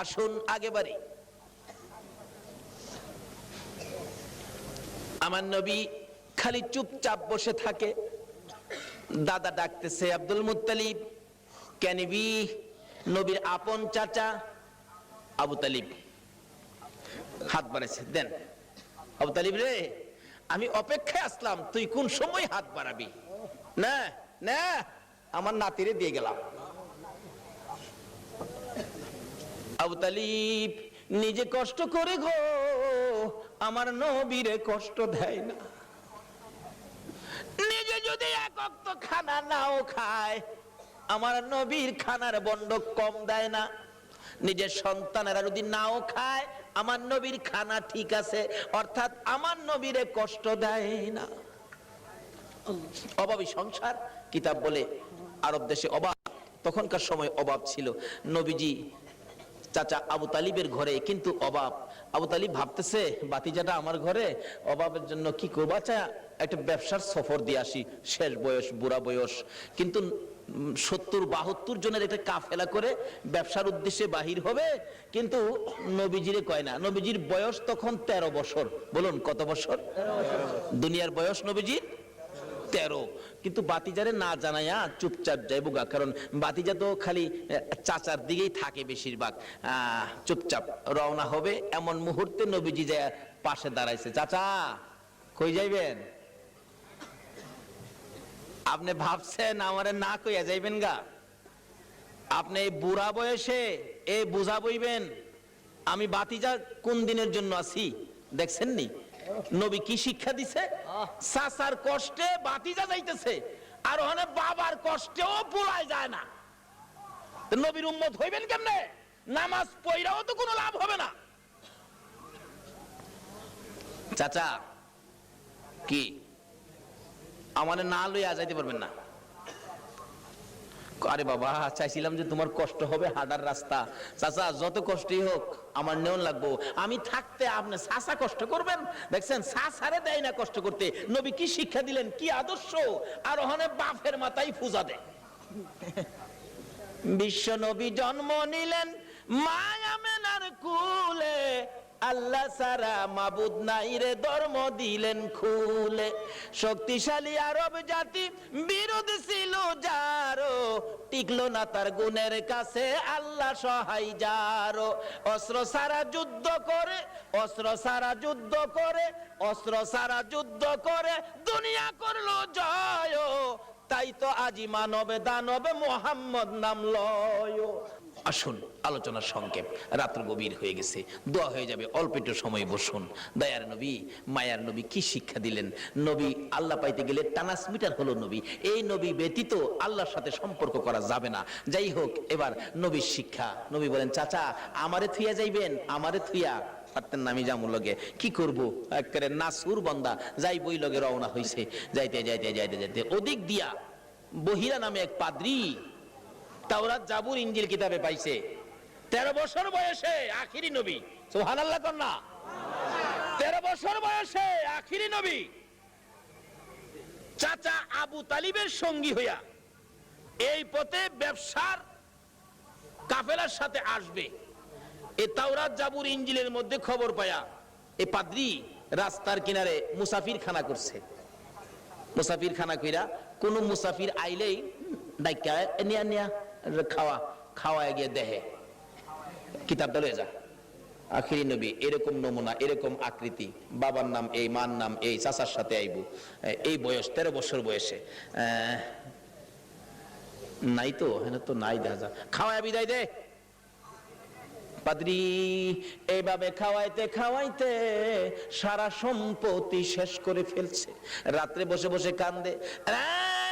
আসুন আগে বাড়ি। আমার নবী খালি চুপচাপ বসে থাকে। দাদা ডাকতেছে, আব্দুল মুত্তালিব ক্যানিবি নবীর আপন চাচা? আবু তালিব হাত বাড়াইছে, দেন, আবু তালিব রে, আমি অপেক্ষায় আসলাম, তুই কোন সময় হাত বাড়াবি? না না, আমার নাতিরে দিয়ে গেলাম। আবু নিজে কষ্ট করে গো, আমার নবীরে কষ্ট দেয় না। নিজে যদি এক খানা নাও খায়, আমার নবীর খানার বন্ড কম দেয় না। নিজের সন্তানেরা যদি নাও খায়, আমার নবীর খানা ঠিক আছে, অর্থাৎ আমার নবীরে কষ্ট দেয় না। অভাবী সংসার, কিতাব বলে আরব দেশে অভাব, তখনকার সময় অভাব ছিল। নবীজি চাচা আবু তালিবের ঘরে, কিন্তু অভাব আবু তালিব ভাবতেছে, বাতিজাটা আমার ঘরে অভাবের জন্য কি করব? আচ্ছা একটা ব্যবসার সফর দিয়ে আসি, শেষ বয়স, বুড়া বয়স। কিন্তু সত্তর, বাহাত্তর জনের একটা কাফেলা করে ব্যবসার উদ্দেশ্যে বাহির হবে, কিন্তু নবীজিরে কয় না, নবীজির বয়স তখন তেরো বছর। বলুন, কত বছর? দুনিয়ার বয়স নবীজির? তেরো। কিন্তু বাতিজারে না জানাইয়া চুপচাপ যাইবো গা কারণ বাতিজা তো খালি চাচার দিকেই থাকে বেশিরভাগ। চুপচাপ রওনা হবে এমন মুহূর্তে নবীজি যায় পাশে দাঁড়াইছে। চাচা, কই যাইবেন? আপনি ভাবছেন আমারে না কইয়া যাইবেন গা? আপনি এই বুড়া বয়সে এ বুঝা বইবেন, আমি বাতিজা কোন দিনের জন্য আছি? দেখছেন নি নবী কি শিক্ষা দিছে? সাসার কষ্টে বাতিজা যাইতেছে আর ওখানে বাবার কষ্টেও পুরাই যায় না। নবীর উম্মত হইবেন কেমনে? নামাজ পইরাও তো কোনো লাভ হবে না। চাচা কি? আমাদের না লইয়া যাইতে পারবেন না। আরে বাবা, চাইছিলাম যে তোমার কষ্ট হবে হাঁটার রাস্তা। চাচা, যত কষ্টই হোক, আমার নেওন লাগবো। আমি থাকতে আপনি চাচা কষ্ট করবেন? দেখছেন, চাচারে দেয় না কষ্ট করতে। নবী কি শিক্ষা দিলেন? কি আদর্শ? আর ওখানে বাপের মাথায় পূজা দেয়। বিশ্ব নবী জন্ম নিলেন মায়া মেনার কুলে। আল্লাহ সারা মাবুদ নাই রে, ধর্ম দিলেন খুলে। শক্তিশালী আরব জাতি বিরোধ ছিল যারো, টিকলো না তার গুণের কাছে, আল্লাহ সহায় যারো। অস্ত্র সারা যুদ্ধ করে, অস্ত্র সারা যুদ্ধ করে, অস্ত্র সারা যুদ্ধ করে, দুনিয়া করল জয় তাই তো আজি মানবে দানবে মোহাম্মদ নাম লয়। আসুন, আলোচনার সংক্ষেপ। রাত্র গভীর হয়ে গেছে। দোয়া হয়ে যাবে, অল্প একটু সময় বসুন। দয়ার নবী, মায়ার নবী কি শিক্ষা দিলেন? নবী আল্লাহ পাইতে গেলে ট্রান্সমিটার হলো নবী। এই নবী ব্যতীত আল্লাহর সাথে সম্পর্ক করা যাবে না। যাই হোক, এবার নবীর শিক্ষা। নবী বলেন, চাচা, আমারে থুইয়া যাইবেন, আমারে থুইয়া। পারতেন না আমি যামু লগে। কি করব? একেবারে নাসুর বন্দা। যাই বই লগে রওনা হইছে। যাইতে যাইতে যাইতে যাইতে। ওদিক দিয়া বহিরা নামে এক পাদ্রী তাওরাত জাবুর ইঞ্জিল কিতাবে পাইছে। তেরো বছর বয়সে আখিরি নবী। সোহান আল্লাহ কন্যা তেরো বছর বয়সে আখিরি নবী। চাচা আবু তালিবের সঙ্গী হইয়া এই পথে ব্যবসার কাফেলার সাথে আসবে। এ তাওরাত জাবুর ইঞ্জিলের মধ্যে খবর পায়া, এ পাদ্রি রাস্তার কিনারে মুসাফির খানা করছে। মুসাফির খানা কইরা কোন মুসাফির আইলেই ডাইকা নিয়া নিয়া খাওয়া, খাওয়ায় গিয়ে দেহে। কিতাবটা লয়ে যা। আখিরি নবী, এরকম নমুনা, এরকম আকৃতি, বাবার নাম এই, মার নাম এই, চাচার সাথে আইব। এই বয়স, তেরো বছর বয়সে। নাই তো হ্যাঁ তো নাই দেখা যা খাওয়ায় বিদায় দে। পাদ্রি এইভাবে খাওয়াইতে খাওয়াইতে সারা সম্পত্তি শেষ করে ফেলছে। রাত্রে বসে বসে কান্দে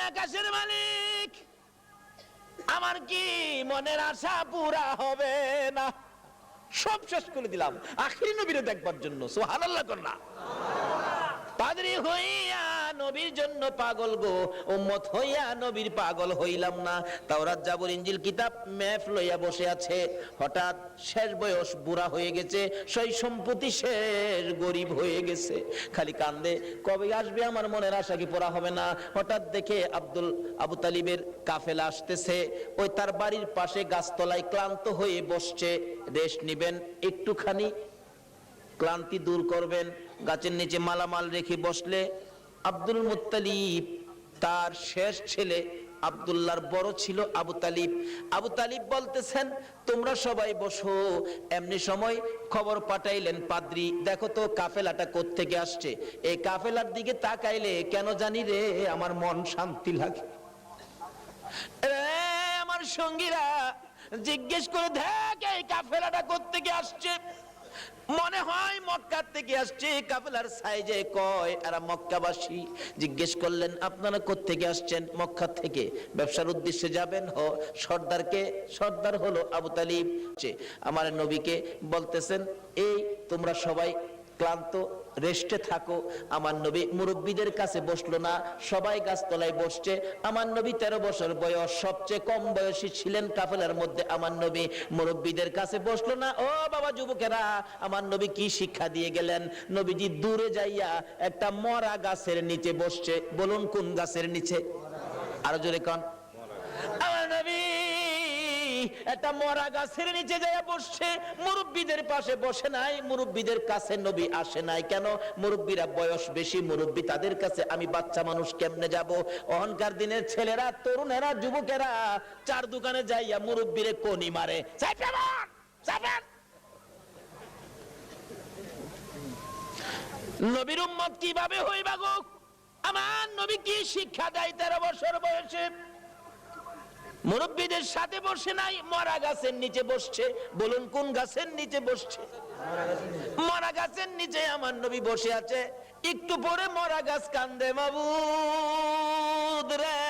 আকাশের মালিক, আমার কি মনের আশা পুরা হবে না? সব শেষ করে দিলাম। আখিরি নবীরে দেখবার জন্য সোহানাল্লাহ কন্যা পাদ্রি হইয়া নবীর জন্য পাগল গো। উম্মত হইয়া নবীর পাগল হইলাম না। তাওরাত জাবর ইঞ্জিল কিতাব ম্যাপ লইয়া বসে আছে। হঠাৎ শেষ বয়স বুড়া হয়ে গেছে, সেই সম্পত্তি শেষ গরিব হয়ে গেছে। খালি কান্দে, কবে আসবে আমার মনের আশা কি পড়া হবে না? হঠাৎ দেখে আব্দুল, আবু তালিবের কাফেলা আসতেছে। ওই তার বাড়ির পাশে গাছতলায় ক্লান্ত হয়ে বসছে। রেস্ট নিবেন, একটুখানি ক্লান্তি দূর করবেন। গাছের নিচে মালামাল রেখে বসলে আব্দুল মুত্তালিব, তার শেষ ছেলে আব্দুল্লাহর বড় ছিল আবু তালিব। আবু তালিব বলতেছেন, তোমরা সবাই বসো। এমনি সময় খবর পাঠাইলেন পাদ্রি, দেখো তো কাফেলাটা কোত্থেকে আসছে? এই কাফেলার দিকে তাকাইলে কেন জানি রে, আমার মন শান্তি লাগে। আমার সঙ্গীরা, জিজ্ঞেস করে দেখ এই কাফেলাটা কোত্থেকে আসছে? মনে হয় মক্কার থেকে আসছে, কাফেলার সাইজে কয়? এরা মক্কাবাসী। জিজ্ঞেস করলেন, আপনারা কোত্থেকে আসছেন? মক্কা থেকে। ব্যবসার উদ্দেশ্যে যাবেন? হ। সর্দারকে? সর্দার হলো আবু তালিব। আমার নবীকে বলতেছেন, এই তোমরা সবাই ক্লান্ত রেস্টে থাকো। আমার নবী মুরব্বীদের কাছে বসল না, সবাই গাছতলায় বসছে। আমার নবী তেরো বছর বয়স, সবচেয়ে কম বয়সী ছিলেন কাফেলার মধ্যে আমার নবী। মুরব্বীদের কাছে বসল না, ও বাবা যুবকেরা, আমার নবী কি শিক্ষা দিয়ে গেলেন? নবীজি দূরে যাইয়া একটা মরা গাছের নিচে বসছে। বলুন কোন গাছের নিচে? আরও জোরে কন। আমার নবী একটা মরা গাছের নিচে যায় বসছে। মুরব্বীদের পাশে বসে নাই, মুরব্বীদের কাছে নবী আসে নাই। কেন? মুরব্বীরা বয়স বেশি, মুরব্বী তাদের কাছে, আমি বাচ্চা মানুষ কেমনে যাব? অহংকার দিনের ছেলেরা, তরুণেরা, যুবকেরা, চার দোকানে যাইয়া মুরব্বীরে কোনি মারে। নবীর উম্মত কীভাবে হইবা গো আমার নবী কি শিক্ষা দেয় তেরো বছর বয়সে? মুরব্বীদের সাথে বসে নাই, মরা গাছের নিচে বসছে। বলুন, কোন গাছের নিচে বসছে? মরা গাছের নিচে আমার নবী বসে আছে। একটু পরে মরা গাছ কান্দে, মাবুদ রে,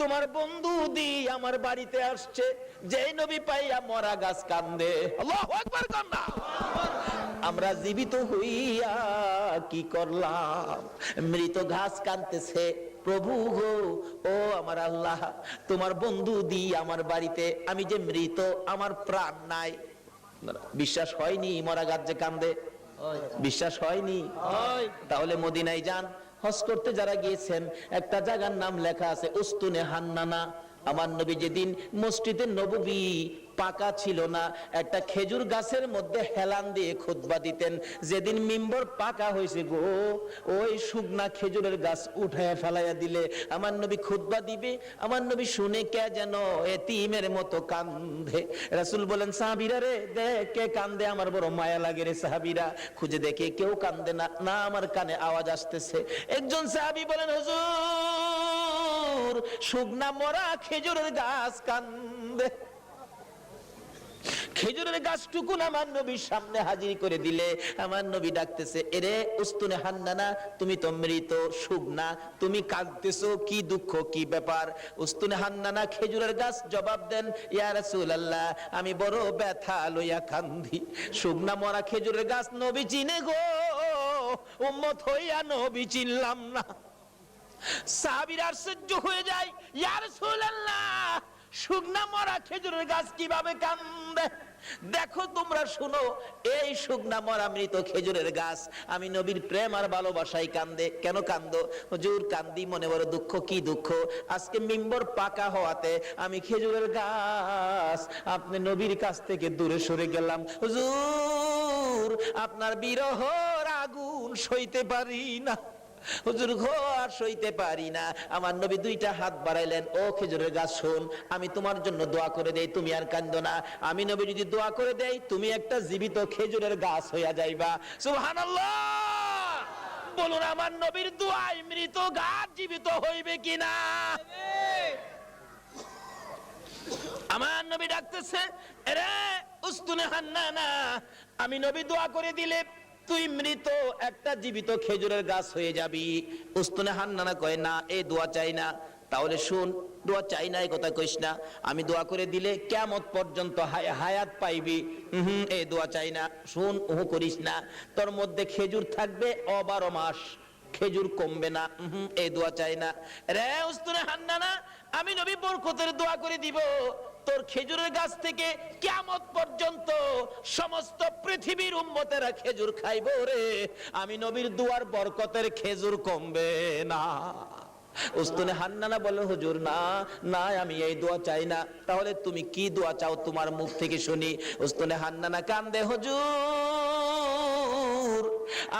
তোমার বন্ধু দি আমার বাড়িতে আসছে। যেই নবী পাইয়া মরা গাছ কান্দে। আমরা জীবিত হইয়া কি করলাম? মৃত ঘাস কানতেছে। প্রভু গো, ও আমার আল্লাহ, তোমার বন্ধু দি আমার বাড়িতে আমি যে মৃত, আমার প্রাণ নাই। বিশ্বাস হয়নি মরা গাছ যে কান্দে। বিশ্বাস হয়নি। তাহলে মদিনায় যান। হজ করতে যারা গিয়েছেন, একটা জায়গার নাম লেখা আছে, উস্তুনে হান্নানা। আমার নবী যেদিন মসজিদে নববী পাকা ছিল না। একটা খেজুর গাছের মধ্যে হেলান দিয়ে খুতবা দিতেন। যেদিন মিম্বর পাকা হয়েছে গো, ওই শুকনা খেজুরের গাছ উঠায় ফেলাইয়া দিলে। আমার নবী খুতবা দিবে, আমার নবী শুনে কে যেন এতিমের মতো কান্দে। রাসূল বলেন, সাহাবীরা রে, দেখ কে কান্দে, আমার বড় মায়া লাগে রে সাহাবীরা। খুঁজে দেখে কেউ কান্দে না না আমার কানে আওয়াজ আসতেছে। একজন সাহাবী বলেন, হুজুর, শুকনা মরা খেজুরের গাছ কান্দে। খেজুরের গাছটুকু আমার নবীর সামনে হাজির করে দিলে? আমার নবী ডাকতেছে, এরে উস্তুনে হান্নানা, তুমি তো মৃত শুকনা তুমি কাঁদতেছো, কি দুঃখ, কি ব্যাপার? উস্তুনে হান্নানা, খেজুরের গাছ জবাব দেন, ইয়া রাসূলুল্লাহ, আমি বড় ব্যথা লইয়া কান্দি। শুকনা মরা খেজুরের গাছ, নবী চিনে গো, উম্মত হইয়া নবী চিনলাম না। সাহাবীরা আশ্চর্য হয়ে যায়, ইয়া রাসূলুল্লাহ শুকনা মরা খেজুরের গাছ কীভাবে কান্দে দেখো তোমরা, শুনো, এই শুকনা মরা মৃত খেজুরের গাছ আমি নবীর প্রেম আর ভালোবাসাই কান্দে। কেন কান্দ? হুজুর, কান্দি, মনে বড় দুঃখ, কি দুঃখ? আজকে মিম্বর পাকা হওয়াতে আমি খেজুরের গাছ আপনি নবীর কাছ থেকে দূরে সরে গেলাম। হুজুর, আপনার বিরহর আগুন সইতে পারি না। হুজুর গো আর সইতে পারি না। আমার নবী দুইটা হাত বাড়াইলেন, ও খেজুরের গাছ, শোন, আমি তোমার জন্য দোয়া করে দেই, তুমি আর কান্দো না। আমি নবী যদি দোয়া করে দেই, তুমি একটা জীবিত খেজুরের গাছ হইয়া যাইবা। সুবহানাল্লাহ! বলুন, আমার নবীর দোয়ায় মৃত গাছ জীবিত হইবে কিনা? আমার নবী ডাকতেছে রে উস্তুনে হান্নানা আমি নবী দোয়া করে দিলে তুই মৃত একটা জীবিত খেজুরের গাছ হয়ে যাবি। উস্তুনে হান্নানা কয় না এই দোয়া চাই না। তাহলে শুন দোয়া চাই না এই কথা কইস না। আমি দোয়া করে দিলে কেমত পর্যন্ত হায়াত পাইবি। হুম এই দোয়া চাই না। শুন ওহু করিস না। তোর মধ্যে খেজুর থাকবে অবারো মাস। খেজুর কমবে না। উহুম, এই দোয়া চাই না। রে উস্তুনে হান্না না আমি নবী বরকতের দোয়া করে দিব। তোর খেজুরের গাছ থেকে কিয়ামত পর্যন্ত সমস্ত পৃথিবীর উম্মতেরা খেজুর খাইবো রে। আমি নবীর দুয়ার বরকতের খেজুর কমবে না। উস্তুনে হান্নানা বলে হুজুর, না না, আমি এই দোয়া চাই না। তাহলে তুমি কি দোয়া চাও তোমার মুখ থেকে শুনি? উস্তুনে হান্নানা কান্দে, হুজুর,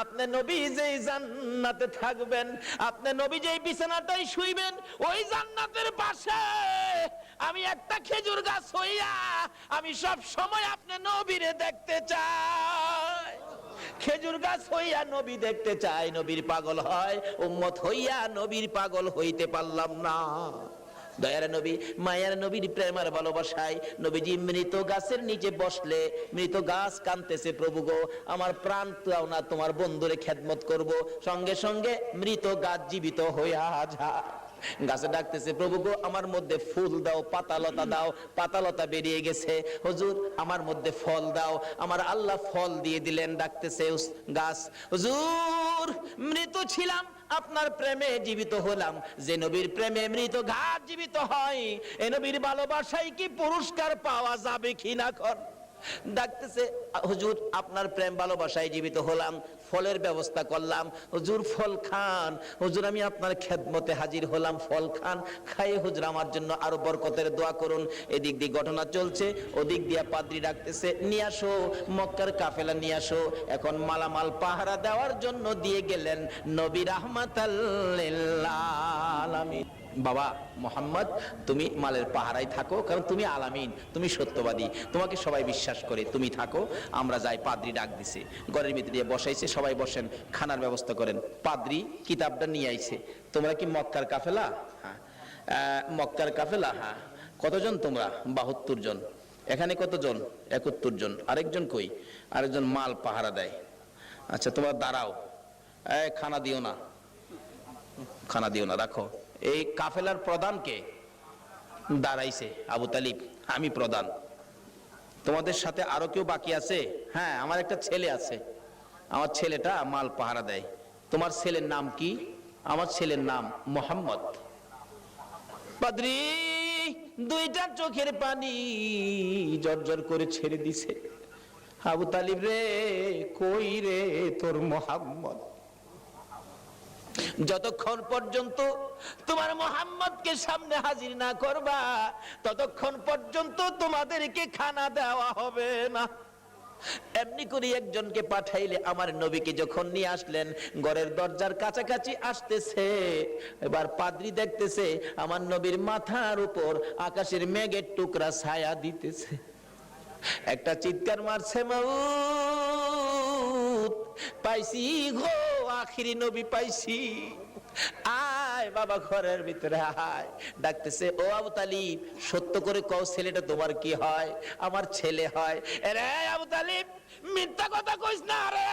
আপনি নবী যেই জান্নাতে থাকবেন, আপনি নবী যেই বিছানাটাই শুইবেন, ওই জান্নাতের পাশে আমি একটা খেজুর গাছ হইয়া আমি সব সময় আপনি নবীরে দেখতে চাই। খেজুর গাছ হইয়া নবী দেখতে চাই, নবীর পাগল হয়। উম্মত হইয়া নবীর পাগল হইতে পারলাম না। দয়ার নবী, মায়ার নবীর প্রেমার ভালোবাসায় নবীজি মৃত গাছের নিচে বসলে, মৃত গাছ কানতেছে, প্রভু গো, আমার প্রাণ দাও না, তোমার বন্ধুরে খেদমত করব। সঙ্গে সঙ্গে মৃত গাছ জীবিত হইয়া যায়। গাছে ডাকতেছে, প্রভু গো, আমার মধ্যে ফুল দাও, পাতালতা দাও, পাতালতা বেরিয়ে গেছে। হুজুর, আমার মধ্যে ফল দাও, আমার আল্লাহ ফল দিয়ে দিলেন। ডাকতেছে গাছ, হুজুর, মৃত ছিলাম, আপনার প্রেমে জীবিত হলাম। যে নবীর প্রেমে মৃত ঘাট জীবিত হয়, এ নবীর ভালোবাসায় কি পুরস্কার পাওয়া যাবে কি না কর ডাকতেছে হুজুর, আপনার প্রেম ভালোবাসায় জীবিত হলাম, ফলের ব্যবস্থা করলাম। হুজুর, ফল খান। হুজুর, আমি আপনার খেদমতে হাজির হলাম, ফল খান। খাইয়ে হুজুর, আমার জন্য আরও বরকতের দোয়া করুন। এদিক দিয়ে ঘটনা চলছে, ওদিক দিয়ে পাদ্রি ডাকতেছে, নিয়ে আসো, মক্কার কাফেলা নিয়ে আসো। এখন মালামাল পাহারা দেওয়ার জন্য দিয়ে গেলেন নবী রাহমাতাল্লিল বাবা মোহাম্মদ, তুমি মালের পাহারায় থাকো, কারণ তুমি আলামিন, তুমি সত্যবাদী। তোমাকে সবাই বিশ্বাস করে, তুমি থাকো, আমরা যাই, পাদ্রি ডাক দিছে। ঘরের ভিতরে দিয়ে বসাইছে, সবাই বসেন, খানার ব্যবস্থা করেন। পাদ্রি কিতাবটা নিয়ে আইছে। তোমরা কি মক্কার কাফেলা? হ্যাঁ। মক্কার কাফেলা? হ্যাঁ। কতজন তোমরা? বাহাত্তর জন। এখানে কতজন? একাত্তর জন। আরেকজন কই? আরেকজন মাল পাহারা দেয়। আচ্ছা তোমরা দাঁড়াও। খানা দিও না। খানা দিও না, রাখো। এই কাফেলার প্রধানকে দাঁড়াইছে আবু তালিব। আমি প্রধান। তোমাদের সাথে আরও কেউ বাকি আছে? হ্যাঁ আমার একটা ছেলে আছে। আমার ছেলেটা মাল পাহারা দেয়। তোমার ছেলের নাম কি? আমার ছেলের নাম মোহাম্মদ। পাদ্রি, দুইটা চোখের পানি জর্জর করে ছেড়ে দিছে। আবু তালিব রে, কই রে তোর মোহাম্মদ? যতক্ষণ পর্যন্ত তোমার মোহাম্মদকে সামনে হাজির না করবা, ততক্ষণ পর্যন্ত তোমাদেরকে খানা দেওয়া হবে না। এমনি করে একজনকে পাঠাইলে আমার নবীকে যখন নিয়ে আসলেন, ঘরের দরজার কাছাকাছি আসতেছে, এবার পাদ্রি দেখতেছে আমার নবীর মাথার উপর আকাশের মেঘের টুকরা ছায়া দিতেছে। একটা চিৎকার মারছে মাউত পাইছি গো আখিরি নবী পাইছি। আয় বাবা, ঘরের ভিতরে আয়। ডাকতেছে, ও আবু তালিব, সত্য করে কও ছেলেটা তোমার কি হয়? আমার ছেলে হয়। রে আবু তালিব, মিথ্যা কথা কইস না রে।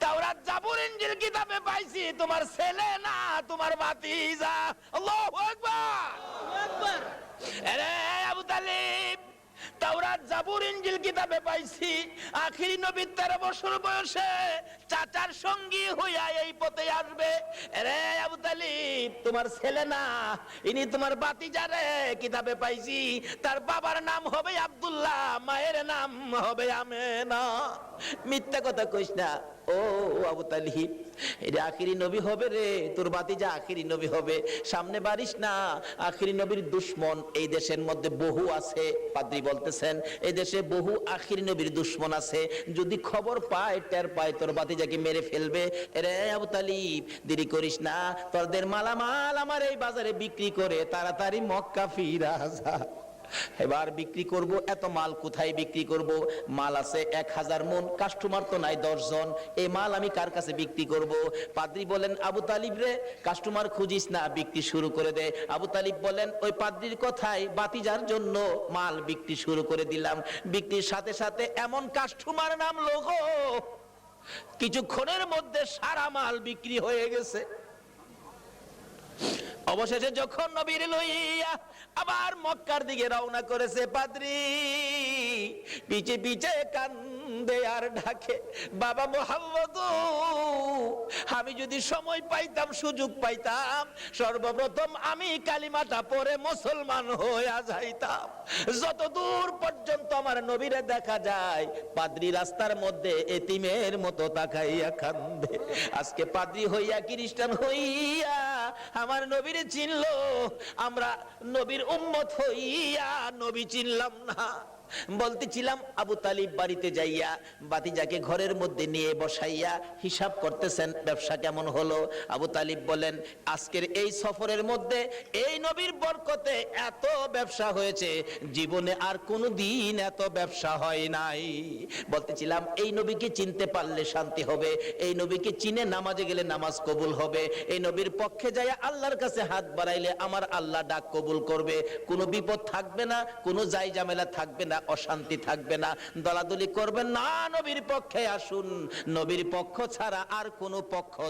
তাওরাত জাবুর ইনজিল কিতাবে পাইছি, তোমার ছেলে না, তোমার ভাতিজা। আল্লাহু আকবার। রে আবু তালিব, তাওরাত জাবুর ইনজিল কিতাবে পাইছি, আখিরি নবীর তেরো বছর বয়সে চাচার সঙ্গী হইয়া এই পথে আসবে। রে আবু তালিব, তোমার ছেলে না? ইনি তোমার বাতিজা রে, কিতাবে পাইছি। তার বাবার নাম হবে আব্দুল্লাহ, মায়ের নাম হবে আমেনা। মিথ্যা কথা কইস না। ও আবু তালিব এটা আখিরি নবী হবে রে, তোর বাতিজা আখিরি নবী হবে। সামনে বাড়িস না, আখিরি নবীর দুশ্মন এই দেশের মধ্যে বহু আছে, পাদ্রি বলতেছেন। এই দেশে বহু আখিরি নবীর দুশ্মন আছে। যদি খবর পায়, টের পায় তোর বাতিজাকে মেরে ফেলবে? রে আবু তালিব, দেরি করিস না। তোদের মালামাল আমার এই বাজারে বিক্রি করে তাড়াতাড়ি মক্কা ফিরা যা এবার বিক্রি করব, এত মাল কোথায় বিক্রি করব? মাল আছে এক হাজার মন কাস্টমার তো নাই দশ জন। এই মাল আমি কার কাছে বিক্রি করব? পাদ্রি বলেন, আবু তালিব রে কাস্টমার খুঁজিস না, বিক্রি শুরু করে দে। আবু তালিব বলেন, ওই পাদ্রির কথায় বাতিজার জন্য মাল বিক্রি শুরু করে দিলাম। বিক্রির সাথে সাথে এমন কাস্টমার নাম লোক কিছুক্ষণের মধ্যে সারা মাল বিক্রি হয়ে গেছে। অবশেষে যখন নবীর লইয়া আবার মক্কার দিকে রওনা করেছে পাদ্রি, পিছে পিছে কান দেয় আর ডাকে, বাবা মোহাম্মদ আমি যদি সময় পাইতাম, সুযোগ পাইতাম, সর্বপ্রথম আমি কালিমাটা পরে মুসলমান হয়ে যাইতাম। যত দূর পর্যন্ত আমার নবীরে দেখা যায়, পাদ্রি রাস্তার মধ্যে এতিমের মতো তাকাইয়া কান্দে। আজকে পাদ্রি হইয়া খ্রিস্টান হইয়া আমার নবীর চিনলো আমরা নবীর উম্মত হইয়া নবী চিনলাম না। বলতেছিলাম, আবু তালিব বাড়িতে যাইয়া বাতিজাকে ঘরের মধ্যে নিয়ে বসাইয়া হিসাব করতেছেন, ব্যবসা কেমন হলো? আবু তালিব বলেন, আজকের এই সফরের মধ্যে এই নবীর বরকতে এত ব্যবসা হয়েছে, জীবনে আর কোনো দিন এত ব্যবসা হয় নাই। বলতেছিলাম, এই নবীকে চিনতে পারলে শান্তি হবে, এই নবীকে চিনে নামাজে গেলে নামাজ কবুল হবে, এই নবীর পক্ষে যাইয়া আল্লাহর কাছে হাত বাড়াইলে আমার আল্লাহ ডাক কবুল করবে। কোনো বিপদ থাকবে না, কোনো যাই ঝামেলা থাকবে না অশান্তি থাকবে না। দলাদলি করবেন না, নবীর পক্ষে আসুন। নবীর পক্ষ ছাড়া আর কোনো পক্ষ